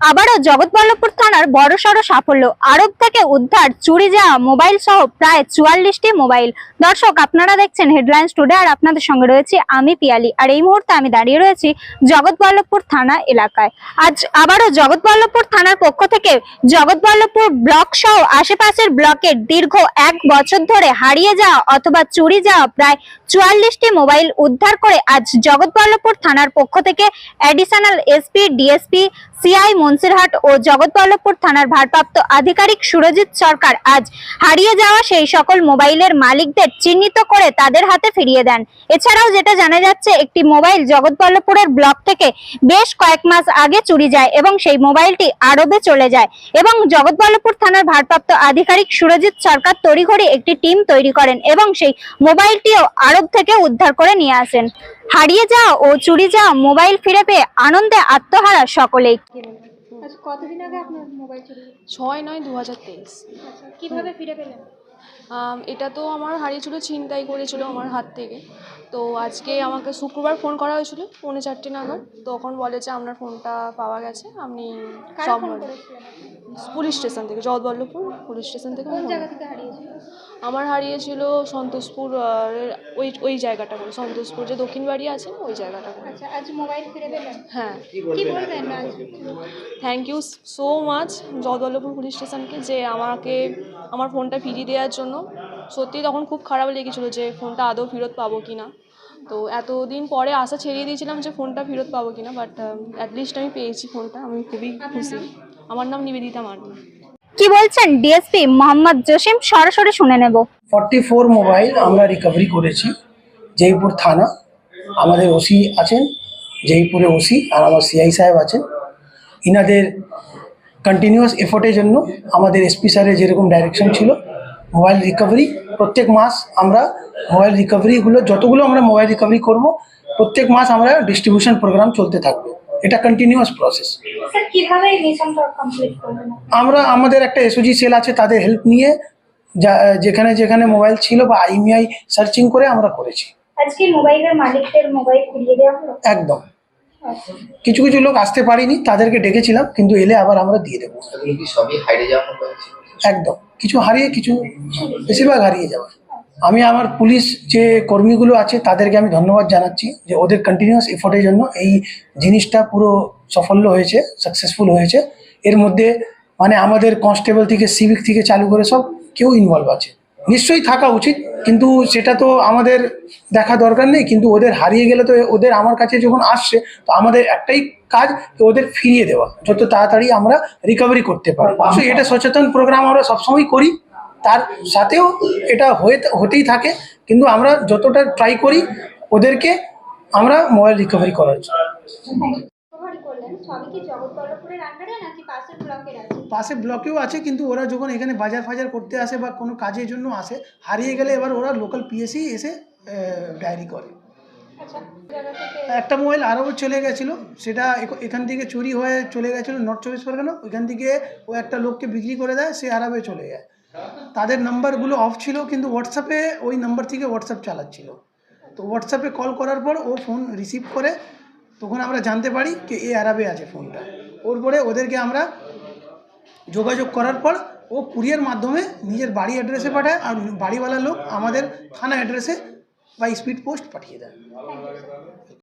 আবারও জগৎবল্লভপুর থানার বড়সড় সাফল্য। আরব থেকে উদ্ধার, চুরি যাওয়া মোবাইল সহ প্রায় চুয়াল্লিশটি মোবাইল। দর্শক, আপনারা দেখছেন হেডলাইন্স টুডে আর আপনাদের সঙ্গে রয়েছে আমি পিয়ালি। আর এই মুহূর্তে আমি দাঁড়িয়ে রয়েছি জগৎবল্লভপুর থানা এলাকায়। আজ আবারও জগৎবল্লভপুর থানার পক্ষ থেকে জগৎবল্লভপুর ব্লক সহ আশেপাশের ব্লকের দীর্ঘ এক বছর ধরে হারিয়ে যাওয়া অথবা চুরি যাওয়া প্রায় চুয়াল্লিশটি মোবাইল উদ্ধার করে আজ জগৎবল্লভপুর থানার পক্ষ থেকে additional SP DSP CI Munshirhat ও জগৎবল্লভপুর থানার ভারপ্রাপ্ত আধিকারিক সুরজিৎ সরকার আজ হারিয়ে যাওয়া সেই সকল মোবাইলের মালিকদের চিহ্নিত করে তাদের হাতে ফিরিয়ে দেন। এছাড়াও যেটা জানা যাচ্ছে, একটি মোবাইল জগৎবল্লভপুরের ব্লক থেকে বেশ কয়েক মাস আগে চুরি যায় এবং সেই মোবাইলটি আরবে চলে যায় এবং জগৎবল্লভপুর থানার ভারপ্রাপ্ত আধিকারিক সুরজিৎ সরকার তড়িঘড়ি একটি টিম তৈরি করেন এবং সেই মোবাইলটিও আরব থেকে উদ্ধার করে নিয়ে আসেন। হারিয়ে যাওয়া ও চুরি যাওয়া মোবাইল ফিরে পেয়ে আনন্দে আত্মহারা সকলেই। আচ্ছা কতদিন আগে আপনার মোবাইল চুরি ছয় নয় দু হাজার তেইশ। আচ্ছা কীভাবে ফিরে পেলেন? এটা তো আমার হারিয়েছিল ছিনতাই করেছিল আমার হাত থেকে। তো আজকে আমাকে শুক্রবার ফোন করা হয়েছিল পৌনে চারটে নাগাদ। তখন বলে যে আপনার ফোনটা পাওয়া গেছে আপনি পুলিশ স্টেশন থেকে জগৎবল্লভপুর পুলিশ স্টেশন থেকে কোন আমার হারিয়েছিল সন্তোষপুর ওই ওই জায়গাটা করে সন্তোষপুর যে দক্ষিণ বাড়ি আছে ওই জায়গাটা করে আচ্ছা আজ মোবাইল ফিরে পেলেন হ্যাঁ। কি বলবেন thank you so much Jagatballavpur police স্টেশনকে যে আমাকে আমার ফোনটা ফিরিয়ে দেওয়ার জন্য। সত্যি তখন খুব খারাপ লেগেছিলো যে ফোনটা আদৌ ফেরত পাবো কি না। তো এতদিন পরে আশা ছেড়িয়ে দিয়েছিলাম যে ফোনটা ফেরত পাবো কি না বাট অ্যাটলিস্ট আমি পেয়েছি ফোনটা আমি খুবই খুশি। আমার নাম নিবেদিতা মার্ডি কি বলছেন ডিএসপি মোহাম্মদ জসিম? সরাসরি শুনে নেব। ফর্টি ফোর মোবাইল আমরা রিকভারি করেছি, জয়পুর থানা। আমাদের ওসি আছেন, জয়পুরে ওসি আর আমার সিআই সাহেব আছেন। ইনাদের কন্টিনিউয়াস এফোর্টের জন্য আমাদের এসপি স্যারের যেরকম ডাইরেকশন ছিল মোবাইল রিকভারি প্রত্যেক মাস আমরা মোবাইল রিকভারিগুলো যতগুলো আমরা মোবাইল রিকভারি করব, প্রত্যেক মাস আমরা ডিস্ট্রিবিউশন প্রোগ্রাম চলতে থাকবে। এটা কন্টিনিউয়াস প্রসেস স্যার কীভাবে এই মিশনটা কমপ্লিট করলেন আমরা আমাদের একটা এসওজি সেল আছে তাদের হেল্প নিয়ে যেখানে যেখানে মোবাইল ছিল বা আইমিআই সার্চিং করে আমরা করেছি। আজকে মোবাইলের মালিকদের মোবাইল ফিরিয়ে দেওয়া হলো? একদম। কিছু কিছু লোক আসতে পারিনি তাদেরকে ডেকেছিলাম কিন্তু এলে আবার আমরা দিয়ে দেবো। সবই হাইডে যাওয়া একদম। কিছু হারিয়ে কিছু বেশিরভাগ হারিয়ে যাওয়া। আমি আমার পুলিশ যে কর্মীগুলো আছে তাদেরকে আমি ধন্যবাদ জানাচ্ছি যে ওদের কন্টিনিউয়াস এফোর্টের জন্য এই জিনিসটা পুরো সাফল্য হয়েছে সাকসেসফুল হয়েছে। এর মধ্যে মানে আমাদের কনস্টেবল থেকে সিভিক থেকে চালু করে সব কেউ ইনভলভ আছে। নিশ্চয়ই থাকা উচিত কিন্তু সেটা তো আমাদের দেখা দরকার নেই কিন্তু ওদের হারিয়ে গেলে তো ওদের আমার কাছে যখন আসছে তো আমাদের একটাই কাজ ওদের ফিরিয়ে দেওয়া যত তাড়াতাড়ি আমরা রিকভারি করতে পারব এটা সচেতন প্রোগ্রাম আমরা সবসময় করি। তার সাথেও এটা হয়ে হতেই থাকে। কিন্তু আমরা যতটা ট্রাই করি ওদেরকে আমরা মোবাইল রিকভারি করার জন্য। পাশে ব্লকেও আছে? কিন্তু ওরা যখন এখানে বাজার ফাজার করতে আসে বা কোনো কাজের জন্য আসে হারিয়ে গেলে এবার ওরা লোকাল পিএসি এসে ডায়েরি করে। আচ্ছা একটা মোবাইল আরও চলে গেছিল সেটা এখান থেকে চুরি হয়ে চলে গেছিল নর্থ চব্বিশ পরগনা ওইখান থেকে ও একটা লোককে বিক্রি করে দেয় সে আরবে চলে যায়। তাদের নাম্বারগুলো অফ ছিল, কিন্তু হোয়াটসঅ্যাপে ওই নাম্বার থেকে হোয়াটসঅ্যাপ চালাচ্ছিল। তো হোয়াটসঅ্যাপে কল করার পর ও ফোন রিসিভ করে, তখন আমরা জানতে পারি যে এ আরবে আছে ফোনটা ওর পরে ওদেরকে আমরা যোগাযোগ করার পর ও কুরিয়ার মাধ্যমে নিজের বাড়ি অ্যাড্রেসে পাঠায় আর বাড়িওয়ালা লোক আমাদের থানা অ্যাড্রেসে বা স্পিড পোস্ট পাঠিয়ে দেয়।